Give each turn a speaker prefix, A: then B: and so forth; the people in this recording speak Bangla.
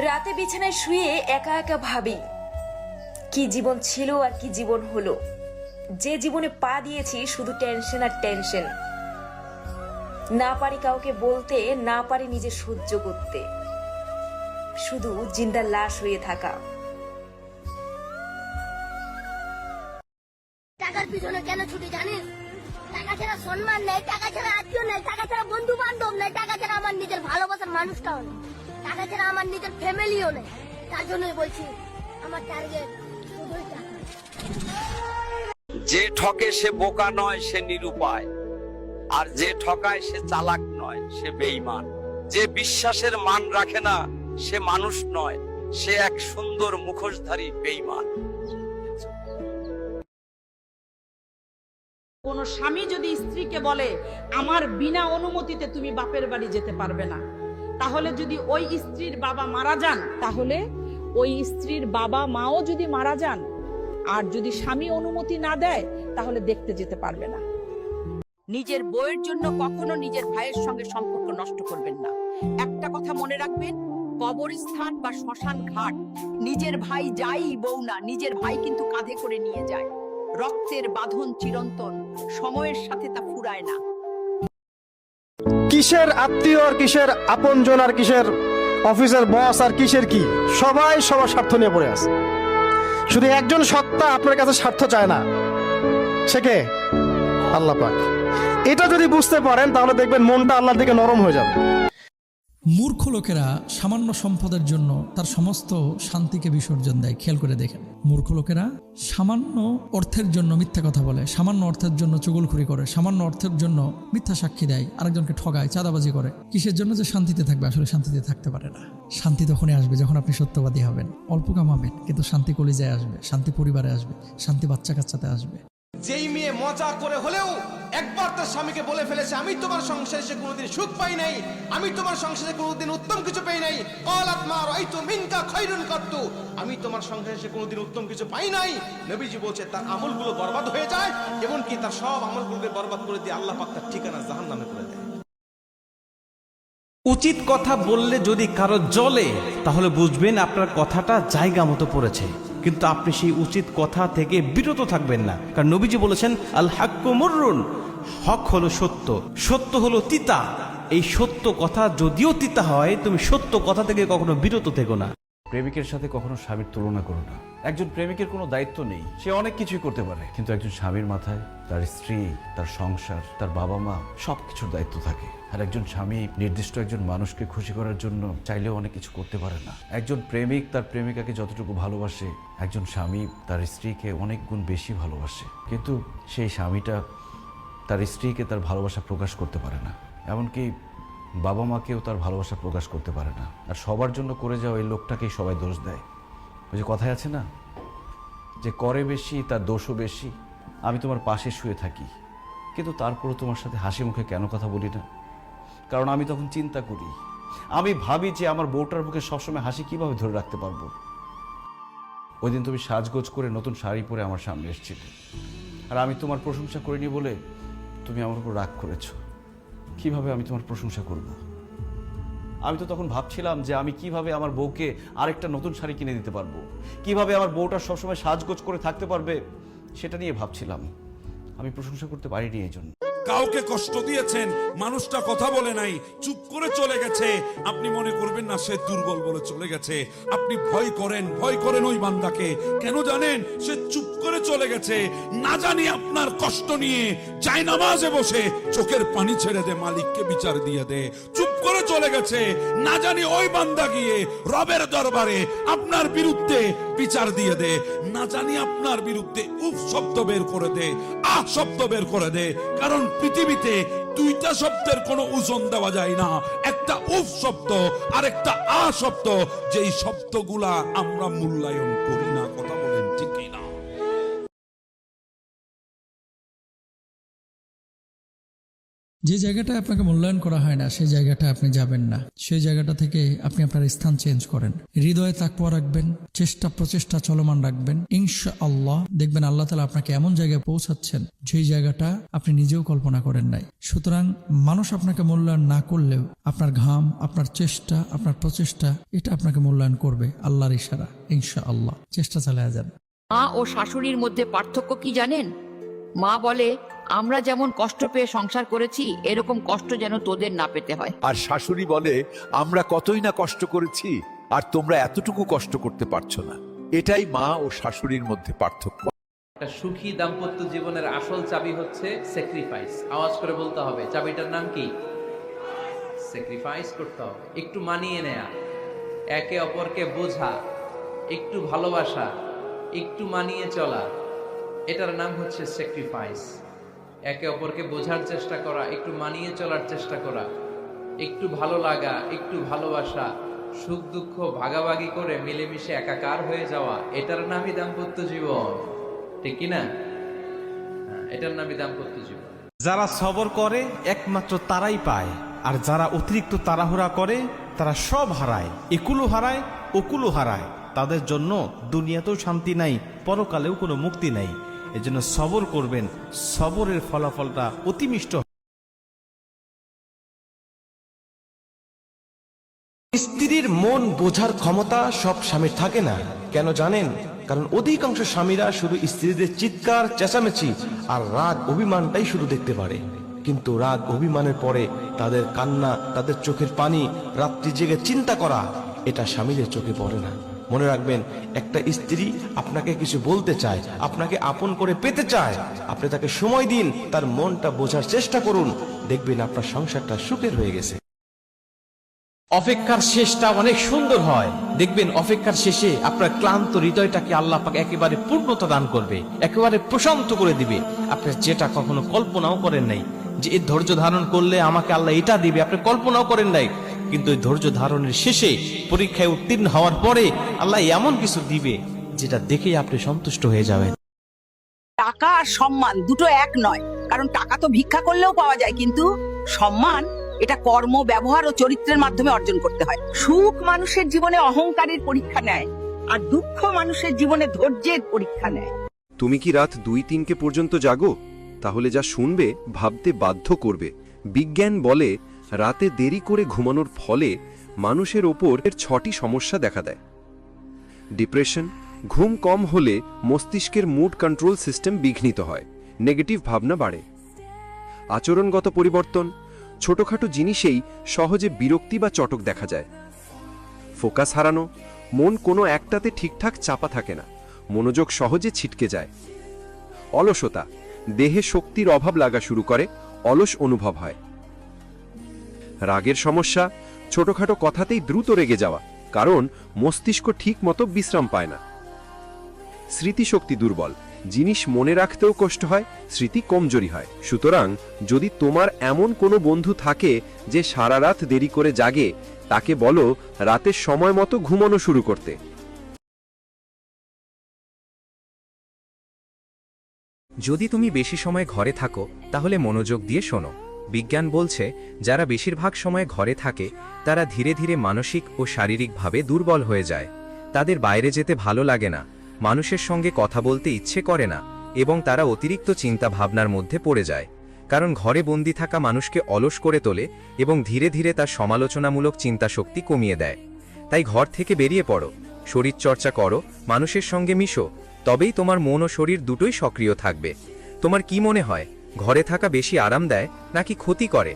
A: রাতে বিছানায় শুয়ে একা একা ভাবি, কি জীবন ছিল আর কি জীবন হলো। যে জীবনে পা দিয়েছি শুধু টেনশন আর টেনশন। না পারি কাউকে বলতে, না পারি নিজে সহ্য করতে। শুধু জিন্দার লাশ হয়ে থাকা।
B: টাকার পিছনে কেন ছুটি জানিস? টাকা ছাড়া সম্মান নেই, টাকা ছাড়া আত্মীয় নেই, টাকা ছাড়া বন্ধু বান্ধব নেই, টাকা ছাড়া আমার নিজের ভালোবাসার মানুষটাও নেই। টাকা ছাড়া আমার নিজের ফ্যামিলিও নেই। তার জন্যই বলছি আমার টার্গেট শুধুই টাকা।
C: যে ঠকে সে বোকা নয় সে নিরুপায়। আর যে ঠকায় সে চালাক নয় সে বেঈমান। যে বিশ্বাসের মান রাখে না সে মানুষ নয় সে এক সুন্দর মুখোশধারী বেঈমান।
D: কোন স্বামী যদি স্ত্রীকে বলে আমার বিনা অনুমতিতে তুমি বাপের বাড়ি যেতে পারবে না। তাহলে যদি ওই স্ত্রীর বাবা মারা যান, তাহলে ওই স্ত্রীর বাবা মাও যদি মারা যান, আর যদি স্বামী অনুমতি না দেয়, তাহলে দেখতে যেতে পারবে না। নিজের বইয়ের জন্য কখনো নিজের ভাইয়ের সঙ্গে সম্পর্ক নষ্ট করবেন না। একটা কথা মনে রাখবেন, কবরস্থান বা শ্মশান ঘাট, নিজের ভাই যাই বউ না, নিজের ভাই কিন্তু কাঁধে করে নিয়ে যায়। রক্তের বাঁধন চিরন্তন, সময়ের সাথে তা ফুরায় না।
E: কিসের আত্মীয় আর কিসের আপনজন আর কিসের অফিসের বস আর কিসের কি? সবাই সবার স্বার্থ নিয়ে পড়ে আছে। শুধু একজন সত্তা আপনার কাছে স্বার্থ চায় না। সে কে? আল্লাহ পাক। এটা যদি বুঝতে পারেন, তাহলে দেখবেন মনটা আল্লাহর দিকে নরম হয়ে যাবে।
F: মূর্খ লোকেরা সামান্য সম্পদের জন্য তার সমস্ত শান্তিকে বিসর্জন দেয়। খেয়াল করে দেখেন। মূর্খ লোকেরা সামান্য অর্থের জন্য মিথ্যা কথা বলে, সামান্য অর্থের জন্য চুগলখুরি করে, সামান্য অর্থের জন্য মিথ্যা সাক্ষী দেয়, আরেকজনকে ঠগায়, চাঁদাবাজি করে। কিসের জন্য যে শান্তিতে থাকবে? আসলে শান্তিতে থাকতে পারে না। শান্তি তখনই আসবে যখন আপনি সত্যবাদী হবেন। অল্প কামাবেন, কিন্তু শান্তি কলিজায় আসবে, শান্তি পরিবারে আসবে, শান্তি বাচ্চা কাচ্চাতে আসবে।
G: যেই মেয়ে মজা করে হলেও একবার তার স্বামীকে বলে ফেলেছে, আমি তোমার সংসারে সে কোনোদিন সুখ পাই নাই, আমি তোমার সংসারে কোনোদিন উত্তম কিছু পাই নাই। কলাত মা রাইতু মিনকা খৈরুন করতু আমি তোমার সংসারে সে কোনোদিন উত্তম কিছু পাই নাই। নবীজি বলছে, তার আমলগুলো বরবাদ হয়ে যায়, এমনকি তার সব আমলগুলোকে বরবাদ করে দিয়ে আল্লাহ পাক তার ঠিকানা জাহান্নামে করে দেয়।
H: উচিত কথা বললে যদি কারও জলে তাহলে বুঝবেন আপনার কথাটা জায়গা মতো পড়েছে। কিন্তু আপনি সেই উচিত কথা থেকে বিরত থাকবেন না। কারণ নবীজি বলেছেন, আল হাক্য মরুন হক হলো সত্য। সত্য হলো তিতা। এই সত্য কথা যদিও তিতা হয়, তুমি সত্য কথা থেকে কখনো বিরত থেকো না।
I: প্রেমিকের সাথে কখনো স্বামীর তুলনা করো না। একজন প্রেমিকের কোনো দায়িত্ব নেই, সে অনেক কিছুই করতে পারে। কিন্তু একজন স্বামীর মাথায় তার স্ত্রী, তার সংসার, তার বাবা মা সব কিছুর দায়িত্ব থাকে। আর একজন স্বামী নির্দিষ্ট একজন মানুষকে খুশি করার জন্য চাইলেও অনেক কিছু করতে পারে না। একজন প্রেমিক তার প্রেমিকাকে যতটুকু ভালোবাসে, একজন স্বামী তার স্ত্রীকে অনেক গুণ বেশি ভালোবাসে। কিন্তু সেই স্বামীটা তার স্ত্রীকে তার ভালোবাসা প্রকাশ করতে পারে না। এমনকি বাবা মাকেও তার ভালোবাসা প্রকাশ করতে পারে না। আর সবার জন্য করে যাওয়া এই লোকটাকেই সবাই দোষ দেয়। ওই যে কথায় আছে না? যে করে বেশি, তার দোষও বেশি। আমি তোমার পাশে শুয়ে থাকি। কিন্তু তারপরও তোমার সাথে হাসি মুখে কেন কথা বলি না? কারণ আমি তখন চিন্তা করি, আমি ভাবি যে আমার বউটার মুখে সবসময় হাসি কীভাবে ধরে রাখতে পারব? ওই দিন তুমি সাজগোজ করে নতুন শাড়ি পরে আমার সামনে এসেছিলে। আর আমি তোমার প্রশংসা করিনি বলে তুমি আমার উপর রাগ করেছ। কীভাবে আমি তোমার প্রশংসা করব? আমি তো তখন ভাবছিলাম যে আমি কীভাবে আমার বউকে আরেকটা নতুন শাড়ি কিনে দিতে পারব? কীভাবে আমার বউটা সবসময় সাজগোজ করে থাকতে পারবে? সেটা নিয়ে ভাবছিলাম। আমি প্রশংসা করতে পারিনি এই জন্য
J: কাউকে কষ্ট দিয়েছেন, মানুষটা কথা বলে নাই, চুপ করে চলে গেছে। আপনি মনে করবেন না, সে দুর্বল বলে চলে গেছে। আপনি ভয় করেন ভয় করেন ওই বান্দাকে। কেন জানেন? সে চুপ করে চলে গেছে। না জানি আপনার কষ্ট নিয়ে চাই নামাজে বসে চোখের পানি ছেড়ে দে, মালিককে বিচার দিয়ে দে। চুপ করে চলে গেছে। না জানি ওই বান্দা গিয়ে রবের দরবারে আপনার বিরুদ্ধে বিচার দিয়ে দে। না জানি আপনার বিরুদ্ধে উফ শব্দ বের করে দে, আহ শব্দ বের করে দে। কারণ পৃথিবীতে দুইটা শব্দের কোনো ওজন দেওয়া যায় না। একটা উফ শব্দ আর একটা আ শব্দ। যেই শব্দগুলা আমরা মূল্যায়ন করি না, কথা বলেন
F: যে জায়গাটায় আপনাকে মূল্যায়ন করা হয় না, সেই জায়গাটা আপনি যাবেন না। সেই জায়গাটা থেকে আপনি আপনার স্থান চেঞ্জ করেন। হৃদয়ে তাকুয়া রাখবেন, চেষ্টা প্রচেষ্টা চলমান রাখবেন। ইনশা আল্লাহ দেখবেন আল্লাহ তালা আপনাকে এমন জায়গায় পৌঁছাচ্ছেন, যেই জায়গাটা আপনি নিজেও কল্পনা করেন নাই। সুতরাং মানুষ আপনাকে মূল্যায়ন না করলেও আপনার ঘাম, আপনার চেষ্টা, আপনার প্রচেষ্টা, এটা আপনাকে মূল্যায়ন করবে আল্লাহর ইশারা ইনশা আল্লাহ চেষ্টা চালায় যান।
K: মা ও শাশুড়ির মধ্যে পার্থক্য কি জানেন? মা বলে আমরা যেমন কষ্ট পেয়ে সংসার করেছি এরকম কষ্ট যেন তোদের না পেতে হয়।
L: আর শাশুড়ি বলে আমরা কতই না কষ্ট করেছি আর তোমরা এতটুকু কষ্ট করতে পারছ না। এটাই মা ও শাশুড়ির মধ্যে পার্থক্য।
M: একটা সুখী দাম্পত্য জীবনের আসল চাবি হচ্ছে স্যাক্রিফাইস আওয়াজ করে বলতে হবে চাবিটার নাম কি? স্যাক্রিফাইস করতে হবে একটু মানিয়ে নেয়া একে অপরকে বোঝা একটু ভালোবাসা একটু মানিয়ে চলা এটার নাম হচ্ছে স্যাক্রিফাইস একে অপরকে বোঝার চেষ্টা করা একটু মানিয়ে চলার চেষ্টা করা একটু ভালো লাগা একটু ভালোবাসা সুখ দুঃখ ভাগাভাগি করে মিলেমিশে একাকার হয়ে যাওয়া এটার নামই দাম্পত্য জীবন। ঠিক কি না? হ্যাঁ, এটার নামই দাম্পত্য জীবন।
H: যারা সবর করে একমাত্র তারাই পায়। আর যারা অতিরিক্ত তাড়াহুড়া করে তারা সব হারায়। একুলো হারায় ওকুলো হারায়। তাদের জন্য দুনিয়াতেও শান্তি নাই পরকালেও কোনো মুক্তি নাই। এজন্য সবর করবেন। সবরের ফলাফলটা অতি মিষ্ট
G: স্ত্রীর মন বোঝার ক্ষমতা সব স্বামীর থাকে না। কেন জানেন? কারণ অধিকাংশ স্বামীরা শুধু স্ত্রীদের চিৎকার, চেঁচামেচি আর রাগ অভিমানটাই শুধু দেখতে পারে। কিন্তু রাগ অভিমানের পরে তাদের কান্না, তাদের চোখের পানি, রাত্রি জেগে চিন্তা করা, এটা স্বামীদের চোখে পড়ে না। মনে রাখবেন, একটা স্ত্রী আপনাকে কিছু বলতে চায়, আপনাকে আপন করে পেতে চায়, আপনি তাকে সময় দিন, তার মনটা বোঝার চেষ্টা করুন, দেখবেন আপনার সংসারটা সুখের হয়ে গেছে।
H: অপেক্ষার শেষটা অনেক সুন্দর হয়। দেখবেন, অপেক্ষার শেষে আপনার ক্লান্ত হৃদয়টাকে আল্লাহ পাক একেবারে পূর্ণতা দান করবে, একেবারে প্রশান্ত করে দিবে। আপনি যেটা কখনো কল্পনাও করেন নাই যে এই ধৈর্য ধারণ করলে আমাকে আল্লাহ এটা দিবে আপনি কল্পনাও করেন নাই। কিন্তু এই ধৈর্য ধারণের শেষে পরীক্ষায় উত্তীর্ণ হওয়ার পরে আল্লাহ এমন কিছু দিবে যেটা দেখেই আপনি সন্তুষ্ট হয়ে যাবেন।
K: টাকা আর সম্মান দুটো এক নয়। কারণ টাকা তো ভিক্ষা করলেও পাওয়া যায় কিন্তু সম্মান এটা কর্ম ব্যবহার ও চরিত্রের মাধ্যমে অর্জন করতে হয়। সুখ মানুষের জীবনে অহংকারের পরীক্ষা নেয় আর দুঃখ মানুষের জীবনে ধৈর্যের পরীক্ষা নেয়।
N: তুমি কি রাত দুই তিনকে পর্যন্ত জাগো? তাহলে যা শুনবে, ভাবতে বাধ্য করবে। বিজ্ঞান বলে, রাতে দেরি করে ঘুমানোর ফলে মানুষের ওপর এর ছটি সমস্যা দেখা দেয়। ডিপ্রেশন, ঘুম কম হলে মস্তিষ্কের মুড কন্ট্রোল সিস্টেম বিঘ্নিত হয়, নেগেটিভ ভাবনা বাড়ে। আচরণগত পরিবর্তন, ছোটখাটো জিনিসেই সহজে বিরক্তি বা চটক দেখা যায়। ফোকাস হারানো, মন কোনো একটাতে ঠিকঠাক চাপা থাকে না, মনোযোগ সহজে ছিটকে যায়। অলসতা দেহে শক্তির অভাব লাগা শুরু করে, অলস অনুভব হয়। রাগের সমস্যা ছোটখাটো কথাতেই দ্রুত রেগে যাওয়া, কারণ মস্তিষ্ক ঠিক মতো বিশ্রাম পায় না। স্মৃতিশক্তি দুর্বল, জিনিস মনে রাখতেও কষ্ট হয়, স্মৃতি কমজোরি হয়। সুতরাং যদি তোমার এমন কোনো বন্ধু থাকে যে সারা রাত দেরি করে জাগে, তাকে বলো রাতের সময় মতো ঘুমানো শুরু করতে।
O: যদি তুমি বেশি সময় ঘরে থাকো, তাহলে মনোযোগ দিয়ে শোনো। বিজ্ঞান বলছে, যারা বেশিরভাগ সময় ঘরে থাকে, তারা ধীরে ধীরে মানসিক ও শারীরিকভাবে দুর্বল হয়ে যায়। তাদের বাইরে যেতে ভালো লাগে না, মানুষের সঙ্গে কথা বলতে ইচ্ছে করে না, এবং তারা অতিরিক্ত চিন্তা ভাবনার মধ্যে পড়ে যায়। কারণ ঘরে বন্দি থাকা মানুষকে অলস করে তোলে এবং ধীরে ধীরে তার সমালোচনামূলক চিন্তাশক্তি কমিয়ে দেয়। তাই ঘর থেকে বেরিয়ে পড়ো, শরীরচর্চা করো, মানুষের সঙ্গে মিশো তবেই তোমার মন ও শরীর দুটোই সক্রিয় থাকবে। তোমার কি মনে হয়, ঘরে থাকা বেশি আরাম দেয় নাকি ক্ষতি করে?